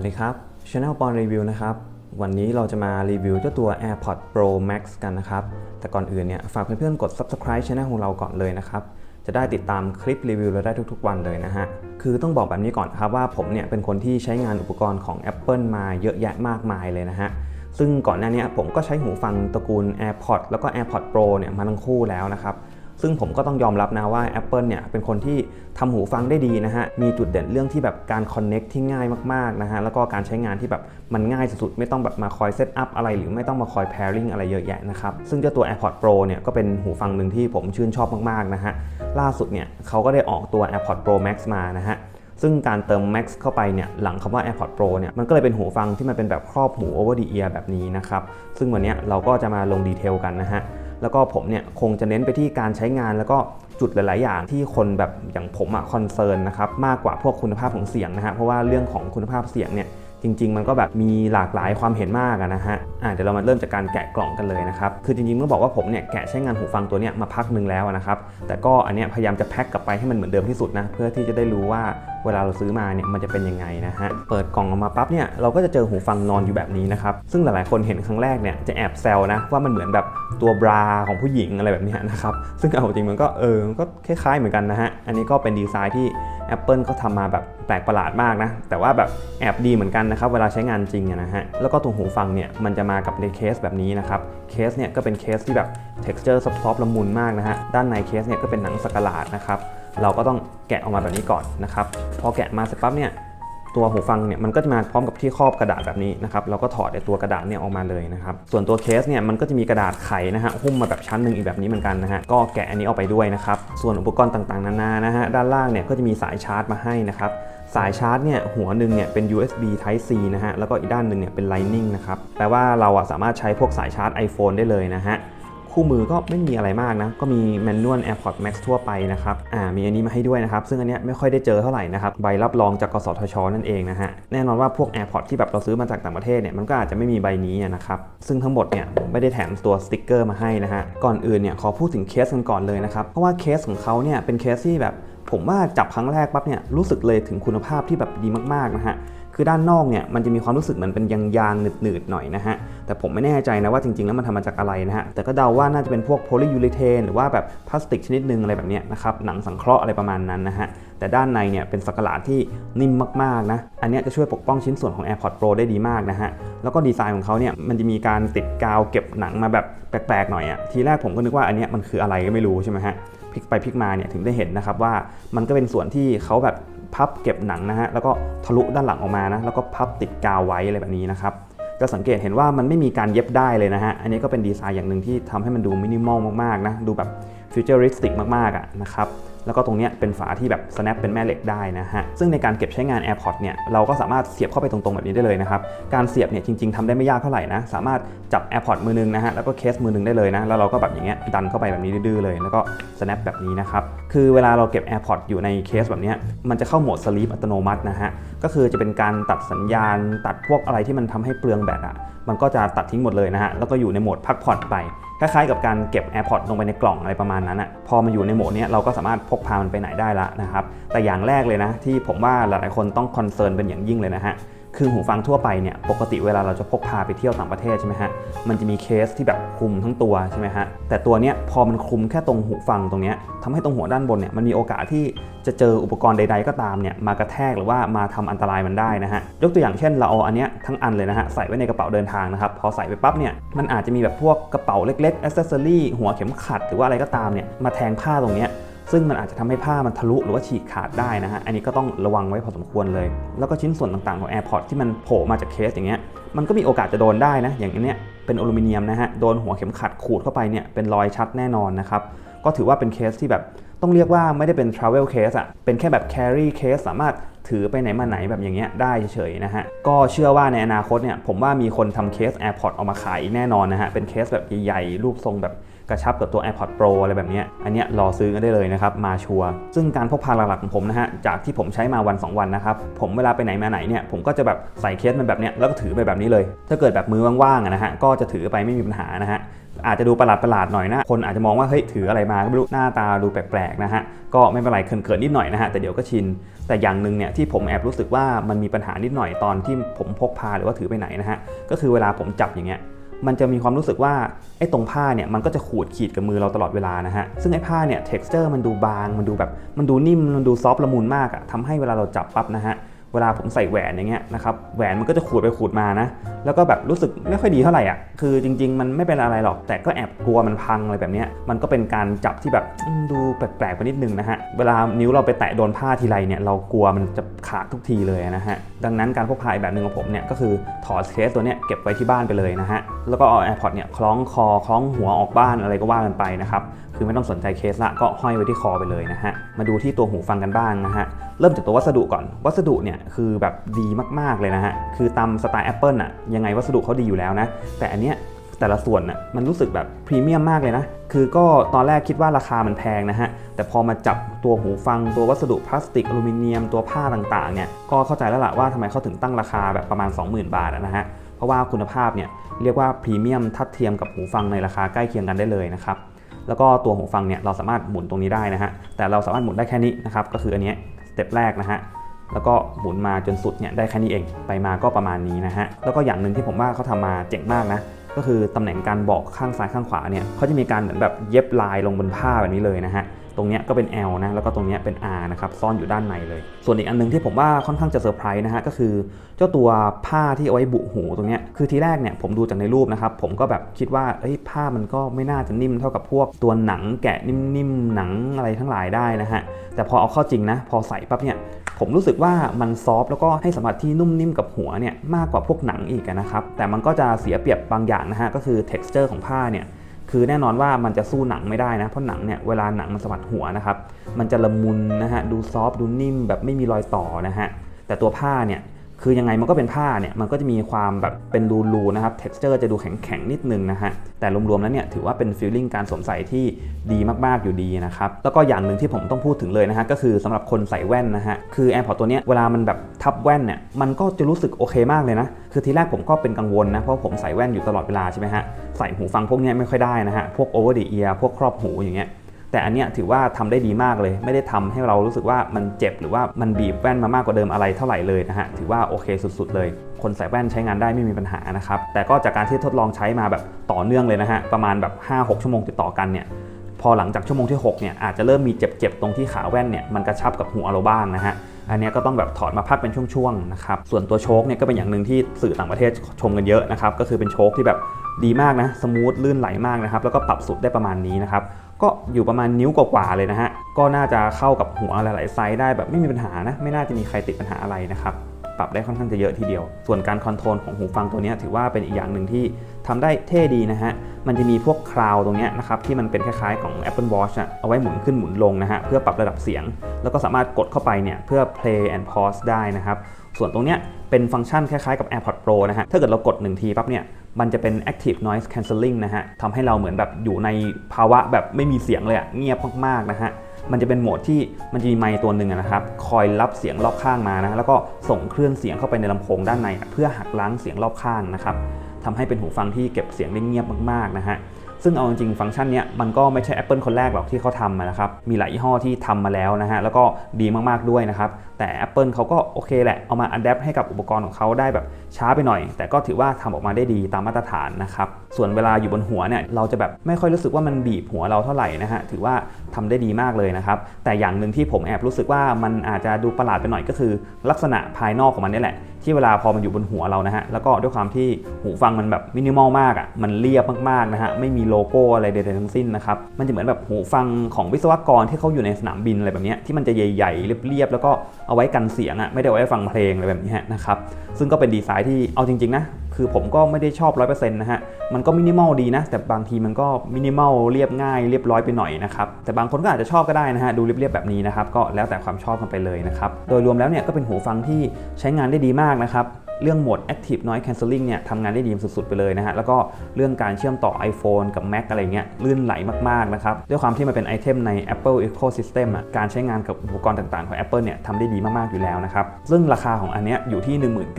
วัสดีครับ Channel ปอนรีวิวนะครับ วันนี้เราจะมารีวิวเจ้าตัว AirPods Pro Max กันนะครับ แต่ก่อนอื่นเนี่ยฝากเพื่อนๆกด Subscribe Channel ของเราก่อนเลยนะครับ จะได้ติดตามคลิปรีวิวเราได้ทุกๆวันเลยนะฮะ คือต้องบอกแบบนี้ก่อนครับว่าผมเนี่ยเป็นคนที่ใช้งานอุปกรณ์ของ Apple มาเยอะแยะมากมายเลยนะฮะ ซึ่งก่อนหน้านี้ผมก็ใช้หูฟังตระกูล AirPods แล้วก็ AirPods Pro เนี่ยมาทั้งคู่แล้วนะครับ ซึ่งผมก็ต้องยอมรับนะว่า Apple เนี่ยเป็นคนที่ทำหูฟังได้ดีนะฮะ มีจุดเด่นเรื่องที่แบบการ Connect ที่ง่ายมากๆนะฮะ แล้วก็การใช้งานที่แบบมันง่ายสุดๆ ไม่ต้องแบบมาคอยเซตอัพอะไร หรือไม่ต้องมาคอย pairing อะไรเยอะแยะนะครับ ซึ่งเจ้าตัว AirPods Pro เนี่ยก็เป็นหูฟังหนึ่งที่ผมชื่นชอบมากๆนะฮะ ล่าสุดเนี่ยเขาก็ได้ออกตัว AirPods Pro Max มานะฮะซึ่งการเติม Max เข้าไปเนี่ยหลังคำว่า AirPods Pro เนี่ยมันก็เลยเป็นหูฟังที่มันเป็นแบบครอบหู over the ear แบบนี้นะครับ ซึ่งวันนี้เราก็จะมาลงดีเทลกันนะฮะ แล้วก็ผมเนี่ยคงจะเน้นไปที่การใช้งานแล้วก็จุดหลาย ๆ อย่างที่คนแบบอย่างผมอะคอนเซิร์นนะครับมากกว่าพวกคุณภาพของเสียงนะฮะเพราะว่าเรื่องของคุณภาพเสียงเนี่ย จริง ๆ มันก็แบบมีหลากหลายความเห็นมากนะฮะอะเดี๋ยวเรามาเริ่มจากการแกะกล่องกันเลยนะครับคือจริงๆเมื่อบอกว่าผมเนี่ยแกะใช้งานหูฟังตัวเนี้ยมาพักหนึ่งแล้วนะครับแต่ก็อันเนี้ยพยายามจะแพ็คกลับไปให้มันเหมือนเดิมที่สุดนะเพื่อที่จะได้รู้ว่าเวลาเราซื้อมาเนี่ยมันจะเป็นยังไงนะฮะเปิดกล่องออกมาปั๊บเนี่ยเราก็จะเจอหูฟังนอนอยู่แบบนี้นะครับซึ่งหลายๆคนเห็นครั้งแรกเนี่ยจะแอบแซวนะว่ามันเหมือนแบบตัวบราของผู้หญิงอะไรแบบเนี้ยนะครับซึ่งเอาจริงมันก็เออก็คล้ายๆเหมือนกันนะฮะอันนี้ก็เป็นดีไซน์ที่ Apple ก็ทำมาแบบแปลกประหลาดมากนะแต่ว่าแบบแอบดีเหมือนกันนะครับเวลาใช้งานจริงนะฮะแล้วก็ตัวหูฟังเนี่ยมันจะมากับในเคสแบบนี้นะครับเคสเนี่ยก็เป็นเคสที่แบบ texture ซอฟต์ๆละมุนมากนะฮะด้านในเคสเนี่ยก็เป็นหนังสกหลาดนะครับเราก็ต้องแกะออกมาแบบนี้ก่อนนะครับพอแกะมาเสร็จปั๊บเนี่ยตัวหูฟังเนี่ยมันก็จะมาพร้อมกับที่ครอบกระดาษแบบนี้นะครับเราก็ถอดไอ้ตัวกระดาษเนี่ยออกมาเลยนะครับส่วนตัวเคสเนี่ยมันก็จะมีกระดาษไขนะฮะหุ้มมาแบบชั้นหนึ่งอีกแบบนี้เหมือนกันนะฮะก็แกะอันนี้ออกไปด้วยนะครับส่วนอุปกรณ์ต่างๆนานานะฮะด้านล่างเนี่ยก็จะมีสายชาร์จมาให้นะครับ สายชาร์จเนี่ยหัวหนึ่งเนี่ยเป็น USB Type C นะฮะ แล้วก็อีกด้านหนึ่งเนี่ยเป็น Lightning นะครับ แปลว่าเราอะสามารถใช้พวกสายชาร์จ iPhone ได้เลยนะฮะ คู่มือก็ไม่มีอะไรมากนะ ก็มีแมนนวล AirPods Max ทั่วไปนะครับ อ่า มีอันนี้มาให้ด้วยนะครับ ซึ่งอันเนี้ยไม่ค่อยได้เจอเท่าไหร่นะครับ ใบรับรองจากกสทช นั่นเองนะฮะ แน่นอนว่าพวก AirPods ที่แบบเราซื้อมาจากต่างประเทศเนี่ย มันก็อาจจะไม่มีใบนี้นะครับ ซึ่งทั้งหมดเนี่ยไม่ได้แถมตัวสติกเกอร์มาให้นะฮะ ก่อนอื่นเนี่ยขอพูดถึงเคสกันก่อนเลยนะครับ เพราะว่าเคสของเขาเนี่ยเป็นเคสที่แบบ ผมว่าจับครั้งแรกปั๊บเนี่ยรู้สึกเลยถึงคุณภาพที่แบบดีมากๆนะฮะคือด้านนอกเนี่ยมันจะมีความรู้สึกเหมือนเป็นยางยางหนืดๆหน่อยนะฮะแต่ผมไม่แน่ใจนะว่าจริงๆแล้วมันทำมาจากอะไรนะฮะแต่ก็เดาว่าน่าจะเป็นพวกโพลียูริเทนหรือว่าแบบพลาสติกชนิดนึงอะไรแบบนี้นะครับหนังสังเคราะห์อะไรประมาณนั้นนะฮะแต่ด้านในเนี่ยเป็นสักหลาดที่นิ่มมากๆนะอันนี้จะช่วยปกป้องชิ้นส่วนของ AirPods Pro ได้ดีมากนะฮะแล้วก็ดีไซน์ของเขาเนี่ยมันจะมีการติดกาวเก็บหนังมาแบบแปลกๆหน่อยอะทีแรกผมก็นึกว่าอันนี้มันคืออะไรก็ไม่รู้ใช่ไหมฮะ พลิกไปพลิกมาเนี่ยถึงได้เห็นนะครับว่ามันก็เป็นส่วนที่เขาแบบพับเก็บหนังนะฮะแล้วก็ทะลุด้านหลังออกมานะแล้วก็พับติดกาวไว้อะไรแบบนี้นะครับจะสังเกตเห็นว่ามันไม่มีการเย็บได้เลยนะฮะ อันนี้ก็เป็นดีไซน์อย่างหนึ่งที่ทำให้มันดูมินิมอลมากๆนะ ดูแบบฟิวเจอริสติกมากๆอะนะครับ แล้วก็ตรงเนี้ยเป็นฝาที่แบบ snap เป็นแม่เหล็กได้นะฮะ ซึ่งในการเก็บใช้งาน AirPods เนี่ย เราก็สามารถเสียบเข้าไปตรงๆ แบบนี้ได้เลยนะครับ การเสียบเนี่ยจริงๆทำได้ไม่ยากเท่าไหร่นะ สามารถจับ AirPods มือนึงนะฮะ แล้วก็เคสมือนึงได้เลยนะ แล้วเราก็แบบอย่างเงี้ยดันเข้าไปแบบนี้ดื้อๆเลย แล้วก็ snap แบบนี้นะครับ คือเวลาเราเก็บ AirPods อยู่ในเคสแบบเนี้ย มันจะเข้าโหมด sleep อัตโนมัตินะฮะ ก็คือจะเป็นการตัดสัญญาณ ตัดพวกอะไรที่มันทำให้เปลืองแบตอะมันก็จะตัดทิ้งหมดเลยนะฮะ แล้วก็อยู่ในโหมดพักผ่อนไป คล้ายๆกับการเก็บ AirPods ลงไปในกล่องอะไรประมาณนั้นอะพอมาอยู่ในโหมดนี้เราก็สามารถพกพามันไปไหนได้ละนะครับ แต่อย่างแรกเลยนะที่ผมว่าหลายๆคนต้องคอนเซิร์นเป็นอย่างยิ่งเลยนะฮะ คือหูฟังทั่วไปเนี่ยปกติเวลาเราจะพกพาไปเที่ยวต่างประเทศใช่ไหมฮะมันจะมีเคสที่แบบคลุมทั้งตัวใช่ไหมฮะแต่ตัวเนี้ยพอมันคลุมแค่ตรงหูฟังตรงเนี้ยทำให้ตรงหัวด้านบนเนี่ยมันมีโอกาสที่จะเจออุปกรณ์ใด ๆ ก็ตามเนี่ยมากระแทกหรือว่ามาทำอันตรายมันได้นะฮะยกตัวอย่างเช่นเราเอาอันเนี้ยทั้งอันเลยนะฮะใส่ไว้ในกระเป๋าเดินทางนะครับพอใส่ไปปั๊บเนี่ยมันอาจจะมีแบบพวกกระเป๋าเล็กๆอ c เซสซอรี่หัวเข็มขัด หรือว่าอะไรก็ตามเนี่ยมาแทงผ้าตรงเนี้ย ซึ่งมันอาจจะทำให้ผ้ามันทะลุหรือว่าฉีกขาดได้นะฮะ อันนี้ก็ต้องระวังไว้พอสมควรเลย แล้วก็ชิ้นส่วนต่างๆของ AirPods ที่มันโผล่มาจากเคสอย่างเงี้ย มันก็มีโอกาสจะโดนได้นะ อย่างเนี้ยเป็นอลูมิเนียมนะฮะ โดนหัวเข็มขัดขูดเข้าไปเนี่ยเป็นรอยชัดแน่นอนนะครับ ก็ถือว่าเป็นเคสที่แบบ ต้องเรียกว่าไม่ได้เป็น travel case อะเป็นแค่แบบ carry case สามารถถือไปไหนมาไหนแบบอย่างเงี้ยได้เฉยๆนะฮะ ก็เชื่อว่าในอนาคตเนี่ยผมว่ามีคนทำเคส AirPods ออกมาขายอีกแน่นอนนะฮะ เป็นเคสแบบใหญ่ๆ รูปทรงแบบกระชับกับตัว AirPods Pro อะไรแบบเนี้ยอันเนี้ยรอซื้อกันได้เลยนะครับ มาชัวร์ซึ่งการพกพาหลักๆของผมนะฮะ จากที่ผมใช้มาวัน 2 วันนะครับ ผมเวลาไปไหนมาไหนเนี่ยผมก็จะแบบใส่เคสมันแบบเนี้ยแล้วก็ถือไปแบบนี้เลย ถ้าเกิดแบบมือว่างๆนะฮะก็จะถือไปไม่มีปัญหานะฮะ อาจจะดูประหลาดประหลาดหน่อยนะ คนอาจจะมองว่าเฮ้ยถืออะไรมาก็ไม่รู้หน้าตาดูแปลกๆนะฮะ ก็ไม่เป็นไรเขินๆนิดหน่อยนะฮะ แต่เดี๋ยวก็ชิน แต่อย่างหนึ่งเนี่ยที่ผมแอบรู้สึกว่ามันมีปัญหานิดหน่อยตอนที่ผมพกพาหรือว่าถือไปไหนนะฮะ ก็คือเวลาผมจับอย่างเงี้ยมันจะมีความรู้สึกว่าไอ้ตรงผ้าเนี่ยมันก็จะขูดขีดกับมือเราตลอดเวลานะฮะ ซึ่งไอ้ผ้าเนี่ย texture มันดูบาง มันดูแบบ มันดูนิ่ม มันดูซอฟละมุนมากอะทำให้เวลาเราจับปั๊บนะฮะ เวลาผมใส่แหวนอย่างเงี้ยนะครับแหวนมันก็จะขูดไปขูดมานะ แล้วก็แบบรู้สึกไม่ค่อยดีเท่าไหร่อะคือจริง ๆ มันไม่เป็นอะไรหรอก แต่ก็แอบกลัวมันพังอะไรแบบเนี้ยมันก็เป็นการจับที่แบบดูแปลกๆไปนิดนึงนะฮะเวลานิ้วเราไปแตะโดนผ้าทีไรเนี่ยเรากลัวมันจะขาดทุกทีเลยนะฮะดังนั้นการพกพาแบบหนึ่งของผมเนี่ยก็คือถอดเคสตัวเนี้ยเก็บไว้ที่บ้านไปเลยนะฮะแล้วก็เอา AirPods เนี่ยคล้องคอคล้องหัวออกบ้านอะไรก็ว่ากันไปนะครับ คือไม่ต้องสนใจเคสละก็ห้อยไว้ที่คอไปเลยนะฮะ มาดูที่ตัวหูฟังกันบ้างนะฮะ เริ่มจากตัววัสดุก่อน วัสดุเนี่ยคือแบบดีมากๆเลยนะฮะ คือตามสไตล์ Apple อะยังไงวัสดุเขาดีอยู่แล้วนะ แต่อันเนี้ยแต่ละส่วนน่ะมันรู้สึกแบบพรีเมียมมากเลยนะ คือก็ตอนแรกคิดว่าราคามันแพงนะฮะ แต่พอมาจับตัวหูฟังตัววัสดุพลาสติกอลูมิเนียมตัวผ้าต่างๆเนี่ย ก็เข้าใจแล้วล่ะว่าทำไมเขาถึงตั้งราคาแบบประมาณ 20,000 บาทนะฮะ เพราะว่าคุณภาพเนี่ยเรียกว่าพรีเมียมทัดเทียมกับหูฟังในราคาใกล้เคียงกันได้เลยนะครับ แล้วก็ตัวหูฟังเนี่ยเราสามารถหมุนตรงนี้ได้นะฮะ แต่เราสามารถหมุนได้แค่นี้นะครับ ก็คืออันนี้สเต็ปแรกนะฮะ แล้วก็หมุนมาจนสุดเนี่ยได้แค่นี้เอง ไปมาก็ประมาณนี้นะฮะ แล้วก็อย่างหนึ่งที่ผมว่าเขาทำมาเจ๋งมากนะ ก็คือตำแหน่งการบอกข้างซ้ายข้างขวาเนี่ยเขาจะมีการเหมือนแบบเย็บลายลงบนผ้าแบบนี้เลยนะฮะ ตรงนี้ก็เป็น L นะแล้วก็ตรงนี้เป็น R นะครับซ่อนอยู่ด้านในเลย ส่วนอีกอันหนึงที่ผมว่าค่อนข้างจะเซอร์ไพรส์นะฮะก็คือ เจ้าตัวผ้าที่เอาไว้บุหูตรงนี้คือทีแรกเนี่ยผมดูจากในรูปนะครับผมก็แบบคิดว่าเอ้ยผ้ามันก็ไม่น่าจะนิ่มเท่ากับพวกตัวหนังแกะนิ่มๆหนังอะไรทั้งหลายได้นะฮะแต่พอเอาเข้าจริงนะพอใส่ปั๊บเนี่ยผมรู้สึกว่ามันซอฟแล้วก็ให้สัมผัสที่นุ่มนิ่มกับหัวเนี่ยมากกว่าพวกหนังอีกนะครับแต่มันก็จะเสียเปรียบบางอย่างนะฮะก็คือ texture ของผ้าเนี่ย คือแน่นอนว่ามันจะสู้หนังไม่ได้นะ เพราะหนังเนี่ยเวลาหนังมันสัมผัสหัวนะครับ มันจะละมุนนะฮะ ดูซอฟดูนิ่มแบบไม่มีรอยต่อนะฮะ แต่ตัวผ้าเนี่ย คือยังไงมันก็เป็นผ้าเนี่ยมันก็จะมีความแบบเป็นรูๆนะครับ texture จะดูแข็งๆนิดนึงนะฮะแต่รวมๆแล้วเนี่ยถือว่าเป็น feeling การสวมใส่ที่ดีมากๆอยู่ดีนะครับแล้วก็อย่างหนึ่งที่ผมต้องพูดถึงเลยนะฮะก็คือสำหรับคนใส่แว่นนะฮะคือ AirPods ตัวเนี้ยเวลามันแบบทับแว่นเนี่ยมันก็จะรู้สึกโอเคมากเลยนะคือทีแรกผมก็เป็นกังวลนะเพราะผมใส่แว่นอยู่ตลอดเวลาใช่ไหมฮะใส่หูฟังพวกนี้ไม่ค่อยได้นะฮะพวก over the ear พวกครอบหูอย่างเงี้ย แต่อันเนี้ยถือว่าทำได้ดีมากเลย ไม่ได้ทำให้เรารู้สึกว่ามันเจ็บหรือว่ามันบีบแว่นมามากกว่าเดิมอะไรเท่าไหร่เลยนะฮะถือว่าโอเคสุดๆเลย คนใส่แว่นใช้งานได้ไม่มีปัญหานะครับแต่ก็จากการที่ทดลองใช้มาแบบต่อเนื่องเลยนะฮะประมาณแบบ 5-6 ชั่วโมงติดต่อกันเนี่ยพอหลังจากชั่วโมงที่6เนี่ยอาจจะเริ่มมีเจ็บๆตรงที่ขาแว่นเนี่ยมันกระชับกับหัวเราบ้างนะฮะอันนี้ก็ต้องแบบถอดมาพักเป็นช่วงๆนะครับส่วนตัวโชคเนี่ยก็เป็นอย่างหนึ่งที่สื่อต่างประเทศชมกันเยอะนะครับก็คือเป็นโชคที่แบบ ดีมากนะสมูทลื่นไหลมากนะครับแล้วก็ปรับสุดได้ประมาณนี้นะครับก็อยู่ประมาณนิ้วกว่าๆเลยนะฮะก็น่าจะเข้ากับหัวหลายๆไซส์ได้แบบไม่มีปัญหานะไม่น่าจะมีใครติดปัญหาอะไรนะครับ ปรับได้ค่อนข้างจะเยอะทีเดียว ส่วนการคอนโทรลของหูฟังตัวนี้ถือว่าเป็นอีกอย่างหนึ่งที่ทำได้เท่ดีนะฮะ มันจะมีพวกคลาวตรงนี้นะครับที่มันเป็นคล้ายๆของ Apple Watch อะเอาไว้หมุนขึ้นหมุนลงนะฮะเพื่อปรับระดับเสียง แล้วก็สามารถกดเข้าไปเนี่ยเพื่อ play and pause ได้นะครับ ส่วนตรงนี้เป็นฟังก์ชันคล้ายๆกับ AirPods Pro นะฮะ ถ้าเกิดเรากด 1 ทีปั๊บเนี่ยมันจะเป็น active noise cancelling นะฮะทำให้เราเหมือนแบบอยู่ในภาวะแบบไม่มีเสียงเลยอะเงียบมากๆนะฮะ มันจะเป็นโหมดที่มันจะมีไมค์ตัวหนึ่งนะครับ คอยรับเสียงรอบข้างมานะ แล้วก็ส่งคลื่นเสียงเข้าไปในลำโพงด้านใน เพื่อหักล้างเสียงรอบข้างนะครับทำให้เป็นหูฟังที่เก็บเสียงได้เงียบมากๆนะฮะ ซึ่งเอาจริงๆฟังก์ชันเนี้ยมันก็ไม่ใช่ Apple คนแรกหรอกที่เขาทำนะครับ มีหลายยี่ห้อที่ทำมาแล้วนะฮะ แล้วก็ดีมากๆด้วยนะครับ แต่ Apple เขาก็โอเคแหละ เอามาอัดแอปให้กับอุปกรณ์ของเขาได้แบบช้าไปหน่อย แต่ก็ถือว่าทำออกมาได้ดีตามมาตรฐานนะครับ ส่วนเวลาอยู่บนหัวเนี่ยเราจะแบบไม่ค่อยรู้สึกว่ามันบีบหัวเราเท่าไหร่นะฮะ ถือว่าทำได้ดีมากเลยนะครับ แต่อย่างหนึ่งที่ผมแอบรู้สึกว่ามันอาจจะดูประหลาดไปหน่อยก็คือ ลักษณะภายนอกของมันนี่แหละที่เวลาพอมันอยู่บนหัวเรานะฮะ แล้วก็ด้วยความที่หูฟังมันแบบมินิมอลมากอะ่ะ มันเรียบมากๆนะฮะ ไม่มีโลโก้อะไรใดๆทั้งสิ้นนะครับ มันจะเหมือนแบบหูฟังของวิศวกรที่เขาอยู่ในสนามบินอะไรแบบนี้ที่มันจะใหญ่ๆ เรียบๆ แล้วก็เอาไว้กันเสียงอะ่ะ ไม่ได้เอาไว้ฟังเพลงอะไรแบบนี้นะครับ ซึ่งก็เป็นดีไซน์ที่เอาจริงๆนะ คือผมก็ไม่ได้ชอบ 100%นะฮะ มันก็มินิมอลดีนะ แต่บางทีมันก็มินิมอลเรียบง่ายเรียบร้อยไปหน่อยนะครับ แต่บางคนก็อาจจะชอบก็ได้นะฮะ ดูเรียบๆแบบนี้นะครับ ก็แล้วแต่ความชอบกันไปเลยนะครับ โดยรวมแล้วเนี่ยก็เป็นหูฟังที่ใช้งานได้ดีมากนะครับ เรื่องโหมด Active Noise Cancelling เนี่ยทำงานได้ดีสุดๆ ไปเลยนะฮะ แล้วก็เรื่องการเชื่อมต่อ iPhone กับ Mac อะไรเงี้ยลื่นไหลมากๆนะครับ ด้วยความที่มันเป็นไอเทมใน Apple Ecosystem อะการใช้งานกับอุปกรณ์ต่างๆ ของ Apple เนี่ยทำได้ดีมากๆ อยู่แล้วนะครับ ซึ่งราคาของอันเนี้ยอยู่ที่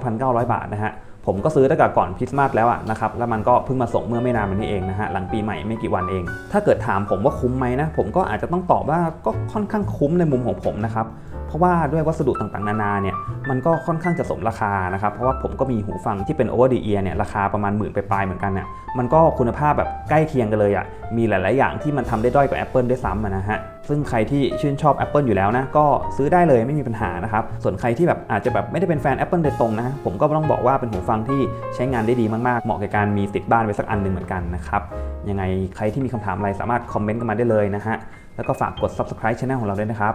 19,900 บาทนะฮะผมก็ซื้อตั้งแต่ก่อนคริสต์มาสแล้วอะนะครับ แล้วมันก็เพิ่งมาส่งเมื่อไม่นานมานี้เองนะฮะ หลังปีใหม่ไม่กี่วันเอง ถ้าเกิดถามผมว่าคุ้มไหมนะ ผมก็อาจจะต้องตอบว่าก็ค่อนข้างคุ้มในมุมของผมนะครับ ราะว่าด้วยวัสดุต่างๆ นานาเนี่ยมันก็ค่อนข้างจะสมราคานะครับเพราะว่าผมก็มีหูฟังที่เป็น over the ear เนี่ยราคาประมาณหมื่นไปปลายเหมือนกันเนี่ยมันก็คุณภาพแบบใกล้เคียงกันเลยอะ่ะมีหลาย ๆ อย่างที่มันทำได้ด้อยกว่า Apple ด้วยซ้ำะนะฮะซึ่งใครที่ชื่นชอบ Apple อยู่แล้วนะก็ซื้อได้เลยไม่มีปัญหานะครับส่วนใครที่แบบอาจจะแบบไม่ได้เป็นแฟน Apple โดยตรงนะผมก็ต้องบอกว่าเป็นหูฟังที่ใช้งานได้ดีมาก ๆ เหมาะกับการมีติดบ้านไว้สักอันหนึ่งเหมือนกันนะครับยังไงใครที่มีคำถามอะไรสามารถคอมเมนต์กันมาได้เลยนะฮะแล้วก็ฝากกด subscribe channel ของเราด้วยนะครับ